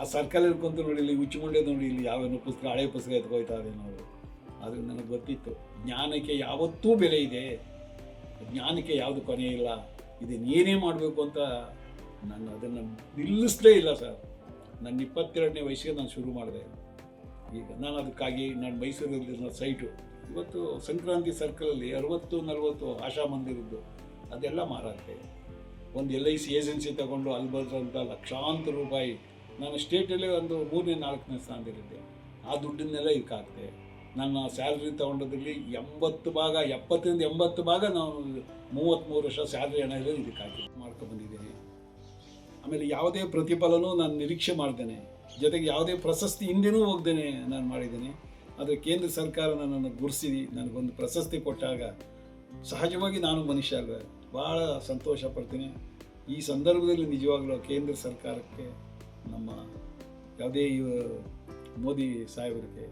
ಆ ಸರ್ಕಲ್ ಹಿಡ್ಕೊಂತ ನೋಡಿ, ಇಲ್ಲಿ ಉಚ್ಚುಮುಂಡೆ ನೋಡಿ, ಇಲ್ಲಿ ಯಾವೇನೋ ಪುಸ್ತಕ, ಹಳೆ ಪುಸ್ತಕ ಎತ್ಕೊಯ್ತಾ ಇದೆ ಅದು ನನಗೆ ಗೊತ್ತಿತ್ತು, ಜ್ಞಾನಕ್ಕೆ ಯಾವತ್ತೂ ಬೆಲೆ ಇದೆ. ಜ್ಞಾನಕ್ಕೆ ಯಾವುದು ಕೊನೆ ಇಲ್ಲ. ಇದು ಏನೇ ಮಾಡಬೇಕು ಅಂತ ನಾನು ಅದನ್ನು ನಿಲ್ಲಿಸಲೇ ಇಲ್ಲ ಸರ್. ನನ್ನ ಇಪ್ಪತ್ತೆರಡನೇ ವಯಸ್ಸಿಗೆ ನಾನು ಶುರು ಮಾಡಿದೆ. ಈಗ ನಾನು ಅದಕ್ಕಾಗಿ ನಾನು ಮೈಸೂರಲ್ಲಿ ಸೈಟು ಇವತ್ತು ಸಂಕ್ರಾಂತಿ ಸರ್ಕಲಲ್ಲಿ ಅರವತ್ತು, ನಲವತ್ತು ಆಶಾ ಮಂದಿರದ್ದು, ಅದೆಲ್ಲ ಮಾರಾಟ. ಒಂದು ಎಲ್ ಐ ಸಿ ಏಜೆನ್ಸಿ ತಗೊಂಡು ಅಲ್ಲಿ ಬರೆದಂಥ ಲಕ್ಷಾಂತರ ರೂಪಾಯಿ. ನಾನು ಸ್ಟೇಟಲ್ಲೇ ಒಂದು ಮೂರನೇ, ನಾಲ್ಕನೇ ಸ್ಥಾನದಲ್ಲಿದ್ದೆ. ಆ ದುಡ್ಡನ್ನೆಲ್ಲ ಇದಕ್ಕೆ ಹಾಕ್ತೆ ನನ್ನ ಸ್ಯಾಲ್ರಿ ತೊಗೊಂಡೋದ್ರಲ್ಲಿ ಎಂಬತ್ತು ಭಾಗ, ಎಪ್ಪತ್ತರಿಂದ ಎಂಬತ್ತು ಭಾಗ ನಾನು ಮೂವತ್ತ್ಮೂರು ವರ್ಷ ಸ್ಯಾಲ್ರಿ ಹಣ ಇದೆ ಇದಕ್ಕಾಗಿ ಮಾಡ್ಕೊಂಡ್ಬಂದಿದ್ದೀನಿ ಆಮೇಲೆ ಯಾವುದೇ ಪ್ರತಿಫಲನೂ ನಾನು ನಿರೀಕ್ಷೆ ಮಾಡ್ತೇನೆ ಜೊತೆಗೆ ಯಾವುದೇ ಪ್ರಶಸ್ತಿ ಹಿಂದೆನೂ ಹೋಗ್ದೇನೆ ನಾನು ಮಾಡಿದ್ದೇನೆ. ಆದರೆ ಕೇಂದ್ರ ಸರ್ಕಾರ ನನ್ನನ್ನು ಗುರುಸಿ ನನಗೊಂದು ಪ್ರಶಸ್ತಿ ಕೊಟ್ಟಾಗ ಸಹಜವಾಗಿ ನಾನು ಮನುಷ್ಯ ಅಲ್ವೇ. ಭಾಳ ಸಂತೋಷ ಪಡ್ತೀನಿ. ಈ ಸಂದರ್ಭದಲ್ಲಿ ನಿಜವಾಗ್ಲೂ ಕೇಂದ್ರ ಸರ್ಕಾರಕ್ಕೆ ನಮ್ಮ ಯಾವುದೇ ಮೋದಿ ಸಾಹೇಬರಿಗೆ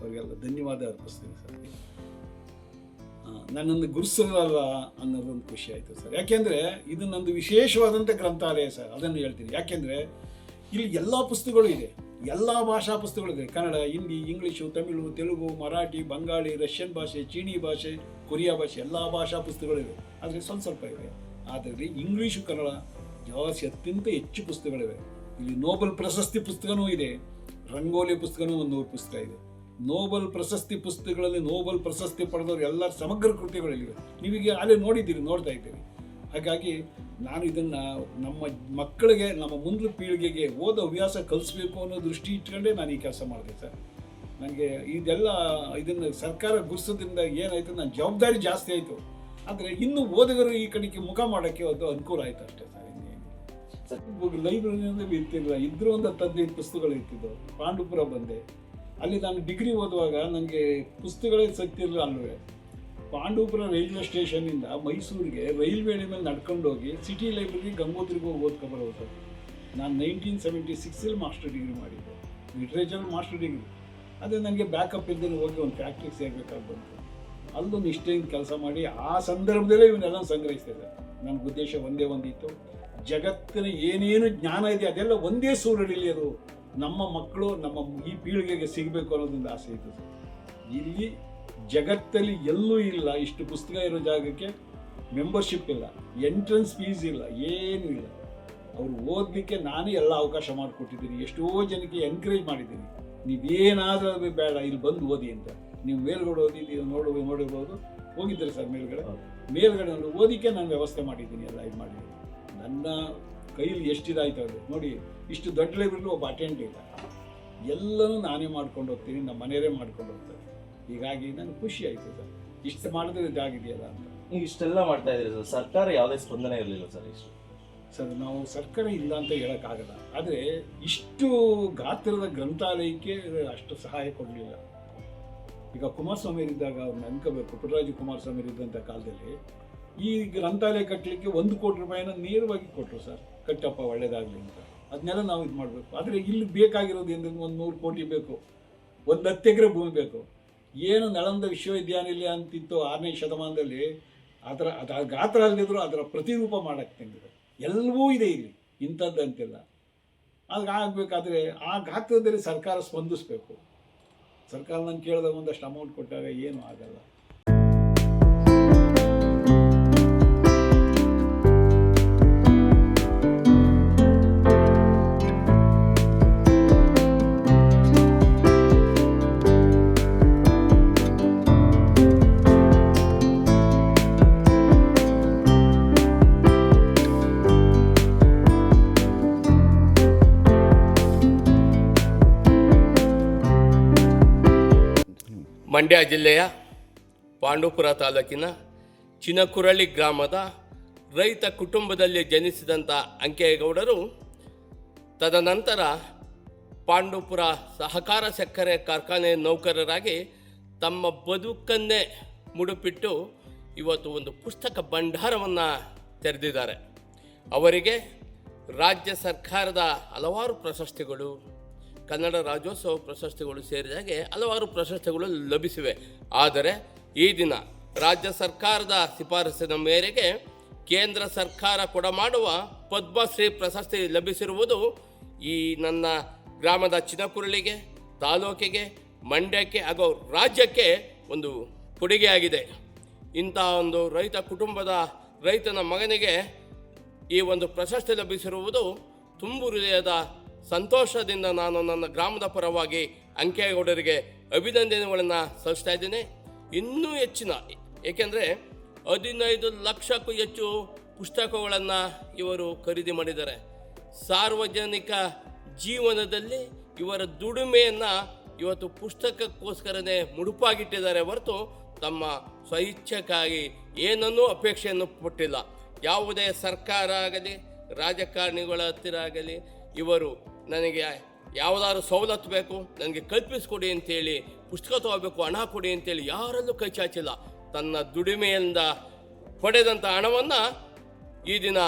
ಅವರಿಗೆಲ್ಲ ಧನ್ಯವಾದ ಅರ್ಪಿಸ್ತೀನಿ ಸರ್. ನನ್ನನ್ನು ಗುರುಸಲ್ಲ ಅನ್ನೋದೊಂದು ಖುಷಿ ಆಯಿತು ಸರ್. ಯಾಕೆಂದರೆ ಇದು ನಂದು ವಿಶೇಷವಾದಂಥ ಗ್ರಂಥಾಲಯ ಸರ್. ಅದನ್ನು ಹೇಳ್ತೀನಿ. ಯಾಕೆಂದರೆ ಇಲ್ಲಿ ಎಲ್ಲ ಪುಸ್ತಕಗಳು ಇದೆ. ಎಲ್ಲ ಭಾಷಾ ಪುಸ್ತಕಗಳಿದೆ ಕನ್ನಡ, ಹಿಂದಿ, ಇಂಗ್ಲೀಷು, ತಮಿಳು, ತೆಲುಗು, ಮರಾಠಿ, ಬಂಗಾಳಿ, ರಷ್ಯನ್ ಭಾಷೆ, ಚೀನಿ ಭಾಷೆ, ಕೊರಿಯಾ ಭಾಷೆ, ಎಲ್ಲ ಭಾಷಾ ಪುಸ್ತಕಗಳಿವೆ. ಆದರೆ ಸ್ವಲ್ಪ ಸ್ವಲ್ಪ ಇವೆ ಆದರೆ ಇಂಗ್ಲೀಷು ಕನ್ನಡ ಜಾಸ್ತಿ ಅತ್ಯಂತ ಹೆಚ್ಚು ಪುಸ್ತಕಗಳಿವೆ. ಇಲ್ಲಿ ನೋಬಲ್ ಪ್ರಶಸ್ತಿ ಪುಸ್ತಕನೂ ಇದೆ, ರಂಗೋಲಿ ಪುಸ್ತಕನೂ ಒಂದು ನೂರು ಪುಸ್ತಕ ಇದೆ. ನೋಬಲ್ ಪ್ರಶಸ್ತಿ ಪುಸ್ತಕಗಳಲ್ಲಿ ನೋಬಲ್ ಪ್ರಶಸ್ತಿ ಪಡೆದವರು ಎಲ್ಲ ಸಮಗ್ರ ಕೃತಿಗಳಿವೆ ನೀವೀಗ ಅಲ್ಲೇ ನೋಡಿದ್ದೀರಿ, ನೋಡ್ತಾ ಇದ್ದೀರಿ. ಹಾಗಾಗಿ ನಾನು ಇದನ್ನು ನಮ್ಮ ಮಕ್ಕಳಿಗೆ, ನಮ್ಮ ಮುಂದಿನ ಪೀಳಿಗೆಗೆ ಓದೋ ಹವ್ಯಾಸ ಕಲಿಸ್ಬೇಕು ಅನ್ನೋ ದೃಷ್ಟಿ ಇಟ್ಕೊಂಡೇ ನಾನು ಈ ಕೆಲಸ ಮಾಡಿದೆ ಸರ್. ನನಗೆ ಇದೆಲ್ಲ, ಇದನ್ನು ಸರ್ಕಾರ ಗುರ್ಸೋದ್ರಿಂದ ಏನಾಯಿತು, ನನ್ನ ಜವಾಬ್ದಾರಿ ಜಾಸ್ತಿ ಆಯಿತು. ಆದರೆ ಇನ್ನು ಓದುಗರು ಈ ಕಡೆಗೆ ಮುಖ ಮಾಡೋಕ್ಕೆ ಒಂದು ಅನುಕೂಲ ಆಯಿತು ಅಷ್ಟೇ ಸರ್ ಲೈಬ್ರರಿಯಿಂದ ಬೀಂತಿರಲಿಲ್ಲ ಇರ್ತಿರಲಿಲ್ಲ ಇದ್ರೂ ಒಂದು ಹದಿನೈದು ಪುಸ್ತಕಗಳು ಇರ್ತಿದ್ದವು ಪಾಂಡುಪುರ ಬಂದೆ. ಅಲ್ಲಿ ನಾನು ಡಿಗ್ರಿ ಓದುವಾಗ ನನಗೆ ಪುಸ್ತಕಗಳೇ ಸಿಗ್ತಿರಲಿಲ್ಲ ಅಲ್ವೇ. ಪಾಂಡೂಪುರ ರೈಲ್ವೆ ಸ್ಟೇಷನ್ನಿಂದ ಮೈಸೂರಿಗೆ ರೈಲ್ವೆ ಮೇಲೆ ನಡ್ಕೊಂಡು ಹೋಗಿ ಸಿಟಿ ಲೈಬ್ರರಿ ಗಂಗೋತ್ರಿಗೆ ಹೋಗಿ ಓದ್ಕೊಬರೋದು ಸರ್. ನಾನು ನೈನ್ಟೀನ್ ಸೆವೆಂಟಿ ಸಿಕ್ಸಲ್ಲಿ ಮಾಸ್ಟರ್ ಡಿಗ್ರಿ ಮಾಡಿದ್ದೆ. ಲಿಟ್ರೇಚರ್ ಮಾಸ್ಟರ್ ಡಿಗ್ರಿ ಅದೇ ನನಗೆ ಬ್ಯಾಕಪ್ ಇಲ್ದೇ ಹೋಗಿ ಒಂದು ಫ್ಯಾಕ್ಟ್ರಿಗೆ ಸೇರ್ಬೇಕಾಗಿ ಅಲ್ಲೂ ನಿಷ್ಠೆಯಿಂದ ಕೆಲಸ ಮಾಡಿ ಆ ಸಂದರ್ಭದಲ್ಲೇ ಇವನ್ನೆಲ್ಲ ಸಂಗ್ರಹಿಸ್ತಿದ್ದಾರೆ ನನ್ನ ಉದ್ದೇಶ ಒಂದೇ ಒಂದಿತ್ತು. ಜಗತ್ತಿನ ಏನೇನು ಜ್ಞಾನ ಇದೆ ಅದೆಲ್ಲ ಒಂದೇ ಸೂರಡಿಲಿ ಅದು ನಮ್ಮ ಮಕ್ಕಳು, ನಮ್ಮ ಈ ಪೀಳಿಗೆಗೆ ಸಿಗಬೇಕು ಅನ್ನೋದೊಂದು ಆಸೆ ಇತ್ತು ಇಲ್ಲಿ ಜಗತ್ತಲ್ಲಿ ಎಲ್ಲೂ ಇಲ್ಲ, ಇಷ್ಟು ಪುಸ್ತಕ ಇರೋ ಜಾಗಕ್ಕೆ ಮೆಂಬರ್ಶಿಪ್ ಇಲ್ಲ ಎಂಟ್ರೆನ್ಸ್ ಫೀಸ್ ಇಲ್ಲ, ಏನೂ ಇಲ್ಲ. ಅವ್ರು ಓದಲಿಕ್ಕೆ ನಾನೇ ಎಲ್ಲ ಅವಕಾಶ ಮಾಡಿಕೊಟ್ಟಿದ್ದೀನಿ. ಎಷ್ಟೋ ಜನಕ್ಕೆ ಎನ್ಕರೇಜ್ ಮಾಡಿದ್ದೀನಿ. ನೀವೇನಾದರೂ ಬೇಡ, ಇಲ್ಲಿ ಬಂದು ಓದಿ ಅಂತ. ನೀವು ಮೇಲ್ಗಡೆ ಓದಿ ನೀವು ನೋಡು ನೋಡಿರ್ಬೋದು. ಹೋಗಿದ್ದೀರಿ ಸರ್ ಮೇಲ್ಗಡೆ. ಮೇಲ್ಗಡೆ ಒಂದು ಓದಿಕೆ ನಾನು ವ್ಯವಸ್ಥೆ ಮಾಡಿದ್ದೀನಿ ಎಲ್ಲ ಇದು ಮಾಡಿದ್ದೀನಿ. ನನ್ನ ಕೈಯಲ್ಲಿ ಎಷ್ಟಿದಾಯ್ತು ಅದು? ನೋಡಿ ಇಷ್ಟು ದೊಡ್ಡ ಲೈಬ್ರರಿ ಒಬ್ಬ ಅಟೆಂಡ್ ಇಲ್ಲ ಎಲ್ಲನೂ ನಾನೇ ಮಾಡ್ಕೊಂಡು ಹೋಗ್ತೀನಿ ನಮ್ಮ ಮನೆಯವರೇ ಮಾಡ್ಕೊಂಡು ಹೋಗ್ತಾರೆ. ಹೀಗಾಗಿ ನನಗೆ ಖುಷಿ ಆಯಿತು ಸರ್. ಇಷ್ಟು ಮಾಡಿದ್ರೆ ಇದಾಗಿದೆಯಲ್ಲ ಅಂತ. ನೀವು ಇಷ್ಟೆಲ್ಲ ಮಾಡ್ತಾ ಇದ್ದೀರಿ ಸರ್. ಸರ್ಕಾರ ಯಾವುದೇ ಸ್ಪಂದನೆ ಇರಲಿಲ್ಲ ಸರ್ ಇಷ್ಟು. ಸರ್ ನಾವು ಸರ್ಕಾರ ಇಲ್ಲ ಅಂತ ಹೇಳೋಕ್ಕಾಗಲ್ಲ. ಆದರೆ ಇಷ್ಟು ಗಾತ್ರದ ಗ್ರಂಥಾಲಯಕ್ಕೆ ಅಷ್ಟು ಸಹಾಯ ಕೊಡಲಿಲ್ಲ. ಈಗ ಕುಮಾರಸ್ವಾಮಿ ಇದ್ದಾಗ ಅವ್ರನ್ನ ಅನ್ಕೋಬೇಕು ಪುಟ್ಟರಾಜು ಕುಮಾರಸ್ವಾಮಿ ಇದ್ದಂಥ ಕಾಲದಲ್ಲಿ ಈ ಗ್ರಂಥಾಲಯ ಕಟ್ಟಲಿಕ್ಕೆ ಒಂದು ಕೋಟಿ ರೂಪಾಯಿನ ನೇರವಾಗಿ ಕೊಟ್ಟರು ಸರ್. ಕಟ್ಟಪ್ಪ ಒಳ್ಳೇದಾಗಲಿ ಅಂತ. ಅದನ್ನೆಲ್ಲ ನಾವು ಇದು ಮಾಡಬೇಕು. ಆದರೆ ಇಲ್ಲಿ ಬೇಕಾಗಿರೋದು ಎಂದ್ರೆ ಒಂದು ನೂರು ಕೋಟಿ ಬೇಕು. ಒಂದು ಹತ್ತು ಎಕರೆ ಭೂಮಿ ಬೇಕು. ಏನು ನಳಂದ ವಿಶ್ವವಿದ್ಯಾನಿಲಯ ಅಂತಿತ್ತು ಆರನೇ ಶತಮಾನದಲ್ಲಿ ಅದರ ಅದ ಗಾತ್ರ ಅಲ್ಲದಿದ್ರು ಅದರ ಪ್ರತಿರೂಪ ಮಾಡಕ್ಕೆ ತಂದಿದೆ. ಎಲ್ಲವೂ ಇದೆ ಇಲ್ಲಿ. ಇಂಥದ್ದು ಅಂತಿಲ್ಲ ಅದು ಆಗಬೇಕಾದ್ರೆ ಆ ಗಾತ್ರದಲ್ಲಿ ಸರ್ಕಾರ ಸ್ಪಂದಿಸಬೇಕು. ಸರ್ಕಾರ ನಾನು ಕೇಳಿದಾಗ ಒಂದಷ್ಟು ಅಮೌಂಟ್ ಕೊಟ್ಟಾಗ ಏನೂ ಆಗಲ್ಲ. ಮಂಡ್ಯ ಜಿಲ್ಲೆಯ ಪಾಂಡುಪುರ ತಾಲೂಕಿನ ಚಿನಕುರಳಿ ಗ್ರಾಮದ ರೈತ ಕುಟುಂಬದಲ್ಲಿ ಜನಿಸಿದಂಥ ಅಂಕೇಗೌಡರು ತದನಂತರ ಪಾಂಡುಪುರ ಸಹಕಾರ ಸಕ್ಕರೆ ಕಾರ್ಖಾನೆ ನೌಕರರಾಗಿ ತಮ್ಮ ಬದುಕನ್ನೇ ಮುಡುಪಿಟ್ಟು ಇವತ್ತು ಒಂದು ಪುಸ್ತಕ ಭಂಡಾರವನ್ನು ತೆರೆದಿದ್ದಾರೆ. ಅವರಿಗೆ ರಾಜ್ಯ ಸರ್ಕಾರದ ಹಲವಾರು ಪ್ರಶಸ್ತಿಗಳು ಕನ್ನಡ ರಾಜ್ಯೋತ್ಸವ ಪ್ರಶಸ್ತಿಗಳು ಸೇರಿದಾಗೆ ಹಲವಾರು ಪ್ರಶಸ್ತಿಗಳು ಲಭಿಸಿವೆ. ಆದರೆ ಈ ದಿನ ರಾಜ್ಯ ಸರ್ಕಾರದ ಶಿಫಾರಸಿನ ಮೇರೆಗೆ ಕೇಂದ್ರ ಸರ್ಕಾರ ಕೊಡಮಾಡುವ ಪದ್ಮಶ್ರೀ ಪ್ರಶಸ್ತಿ ಲಭಿಸಿರುವುದು ಈ ನನ್ನ ಗ್ರಾಮದ ಚಿನಕುರಳಿಗೆ, ತಾಲೂಕಿಗೆ, ಮಂಡ್ಯಕ್ಕೆ ಹಾಗೂ ರಾಜ್ಯಕ್ಕೆ ಒಂದು ಕೊಡುಗೆಯಾಗಿದೆ. ಇಂಥ ಒಂದು ರೈತ ಕುಟುಂಬದ ರೈತನ ಮಗನಿಗೆ ಈ ಒಂದು ಪ್ರಶಸ್ತಿ ಲಭಿಸಿರುವುದು ತುಂಬು ಹೃದಯದ ಸಂತೋಷದಿಂದ ನಾನು ನನ್ನ ಗ್ರಾಮದ ಪರವಾಗಿ ಅಂಕೇಗೌಡರಿಗೆ ಅಭಿನಂದನೆಗಳನ್ನು ಸಲ್ಲಿಸ್ತಾ ಇದ್ದೇನೆ. ಇನ್ನೂ ಹೆಚ್ಚಿನ, ಏಕೆಂದರೆ ಹದಿನೈದು ಲಕ್ಷಕ್ಕೂ ಹೆಚ್ಚು ಪುಸ್ತಕಗಳನ್ನು ಇವರು ಖರೀದಿ ಮಾಡಿದ್ದಾರೆ. ಸಾರ್ವಜನಿಕ ಜೀವನದಲ್ಲಿ ಇವರ ದುಡಿಮೆಯನ್ನು ಇವತ್ತು ಪುಸ್ತಕಕ್ಕೋಸ್ಕರನೇ ಮುಡುಪಾಗಿಟ್ಟಿದ್ದಾರೆ ಹೊರತು ತಮ್ಮ ಸ್ವಇಚ್ಛಕ್ಕಾಗಿ ಏನನ್ನೂ ಅಪೇಕ್ಷೆಯನ್ನು ಪಟ್ಟಿಲ್ಲ. ಯಾವುದೇ ಸರ್ಕಾರ ಆಗಲಿ, ರಾಜಕಾರಣಿಗಳ ಹತ್ತಿರ ಆಗಲಿ, ಇವರು ನನಗೆ ಯಾವುದಾದ್ರು ಸವಲತ್ತು ಬೇಕು, ನನಗೆ ಕಲ್ಪಿಸ್ಕೊಡಿ ಅಂತೇಳಿ, ಪುಸ್ತಕ ತಗೋಬೇಕು, ಹಣ ಕೊಡಿ ಅಂತೇಳಿ ಯಾರಲ್ಲೂ ಕೈ ಚಾಚಿಲ್ಲ. ತನ್ನ ದುಡಿಮೆಯಿಂದ ಪಡೆದಂಥ ಹಣವನ್ನು ಈ ದಿನ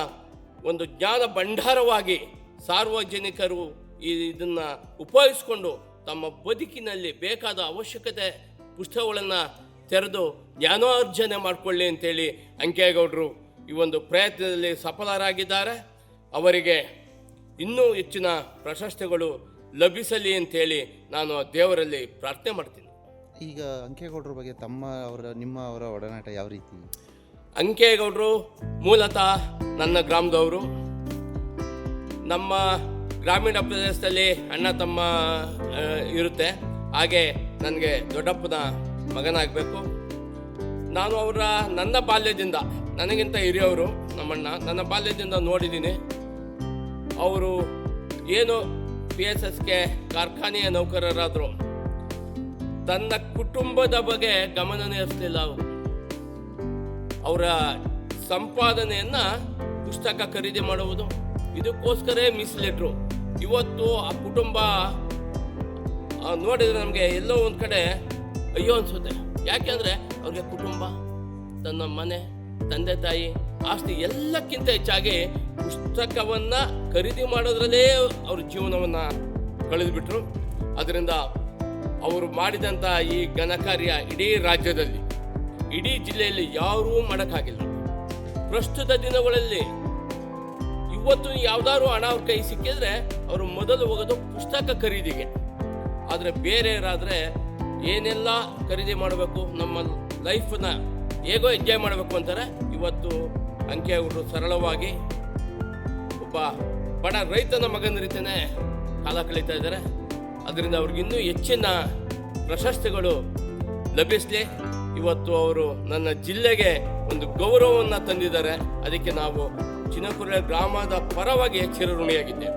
ಒಂದು ಜ್ಞಾನ ಭಂಡಾರವಾಗಿ ಸಾರ್ವಜನಿಕರು ಈ ಇದನ್ನು ಉಪಯೋಗಿಸ್ಕೊಂಡು ತಮ್ಮ ಬದುಕಿನಲ್ಲಿ ಬೇಕಾದ ಅವಶ್ಯಕತೆ ಪುಸ್ತಕಗಳನ್ನು ತೆರೆದು ಜ್ಞಾನಾರ್ಜನೆ ಮಾಡಿಕೊಳ್ಳಿ ಅಂತೇಳಿ ಅಂಕೇಗೌಡರು ಈ ಒಂದು ಪ್ರಯತ್ನದಲ್ಲಿ ಸಫಲರಾಗಿದ್ದಾರೆ. ಅವರಿಗೆ ಇನ್ನೂ ಹೆಚ್ಚಿನ ಪ್ರಶಸ್ತಿಗಳು ಲಭಿಸಲಿ ಅಂತೇಳಿ ನಾನು ದೇವರಲ್ಲಿ ಪ್ರಾರ್ಥನೆ ಮಾಡ್ತೀನಿ. ಈಗ ಅಂಕೇಗೌಡರ ಬಗ್ಗೆ ತಮ್ಮ ಅವರ ನಿಮ್ಮ ಅವರ ಒಡನಾಟ ಯಾವ ರೀತಿ? ಅಂಕೇಗೌಡರು ಮೂಲತಃ ನನ್ನ ಗ್ರಾಮದವರು. ನಮ್ಮ ಗ್ರಾಮೀಣ ಪ್ರದೇಶದಲ್ಲಿ ಅಣ್ಣ ತಮ್ಮ ಆ, ಇರುತ್ತೆ. ಹಾಗೆ ನನಗೆ ದೊಡ್ಡಪ್ಪನ ಮಗನಾಗಬೇಕು. ನಾನು ಅವರ ನನ್ನ ಬಾಲ್ಯದಿಂದ ನನಗಿಂತ ಹಿರಿಯವರು ನಮ್ಮಣ್ಣ ನನ್ನ ಬಾಲ್ಯದಿಂದ ನೋಡಿದ್ದೀನಿ. ಅವರು ಏನು ಪಿ ಎಸ್ ಎಸ್ಗೆ ಕಾರ್ಖಾನೆಯ ನೌಕರರಾದರು, ತನ್ನ ಕುಟುಂಬದ ಬಗ್ಗೆ ಗಮನನೇ ಹರಿಸಲಿಲ್ಲ ಅವರು. ಅವರ ಸಂಪಾದನೆಯನ್ನು ಪುಸ್ತಕ ಖರೀದಿ ಮಾಡುವುದು, ಇದಕ್ಕೋಸ್ಕರ ಮೀಸಲಿಟ್ರು ಇವತ್ತು ಆ ಕುಟುಂಬ ನೋಡಿದ್ರೆ ನಮಗೆ ಎಲ್ಲೋ ಒಂದು ಕಡೆ ಅಯ್ಯೋ ಅನಿಸುತ್ತೆ. ಯಾಕೆಂದರೆ ಅವ್ರಿಗೆ ಕುಟುಂಬ, ತನ್ನ ಮನೆ ತಂದೆ ತಾಯಿ ಆಸ್ತಿ ಎಲ್ಲಕ್ಕಿಂತ ಹೆಚ್ಚಾಗಿ ಪುಸ್ತಕವನ್ನ ಖರೀದಿ ಮಾಡೋದ್ರಲ್ಲೇ ಅವ್ರ ಜೀವನವನ್ನ ಕಳೆದುಬಿಟ್ರು. ಅದರಿಂದ ಅವರು ಮಾಡಿದಂಥ ಈ ಘನಕಾರ್ಯ ಇಡೀ ರಾಜ್ಯದಲ್ಲಿ, ಇಡೀ ಜಿಲ್ಲೆಯಲ್ಲಿ ಯಾರೂ ಮಾಡೋಕ್ಕಾಗಿಲ್ಲ. ಪ್ರಸ್ತುತ ದಿನಗಳಲ್ಲಿ ಇವತ್ತು ಯಾವ್ದಾದ್ರು ಹಣ ಅವ್ರ ಕೈ ಸಿಕ್ಕಿದ್ರೆ ಅವರು ಮೊದಲು ಹೋಗೋದು ಪುಸ್ತಕ ಖರೀದಿಗೆ. ಆದರೆ ಬೇರೆಯವರಾದರೆ ಏನೆಲ್ಲ ಖರೀದಿ ಮಾಡಬೇಕು ನಮ್ಮ ಲೈಫನ್ನ ಹೇಗೋ ಎಂಜಾಯ್ ಮಾಡಬೇಕು ಅಂತಾರೆ. ಇವತ್ತು ಅಂಕೆಯವರು ಸರಳವಾಗಿ ಒಬ್ಬ ಬಡ ರೈತನ ಮಗನ ರೀತಿಯೇ ಕಾಲ ಕಳೀತಾ ಇದ್ದಾರೆ. ಅದರಿಂದ ಅವ್ರಿಗಿನ್ನೂ ಹೆಚ್ಚಿನ ಪ್ರಶಸ್ತಿಗಳು ಲಭಿಸಲಿ. ಇವತ್ತು ಅವರು ನನ್ನ ಜಿಲ್ಲೆಗೆ ಒಂದು ಗೌರವವನ್ನು ತಂದಿದ್ದಾರೆ. ಅದಕ್ಕೆ ನಾವು ಚಿನಕುರ ಗ್ರಾಮದ ಪರವಾಗಿ ಚಿರಋಣಿಯಾಗಿದ್ದೇವೆ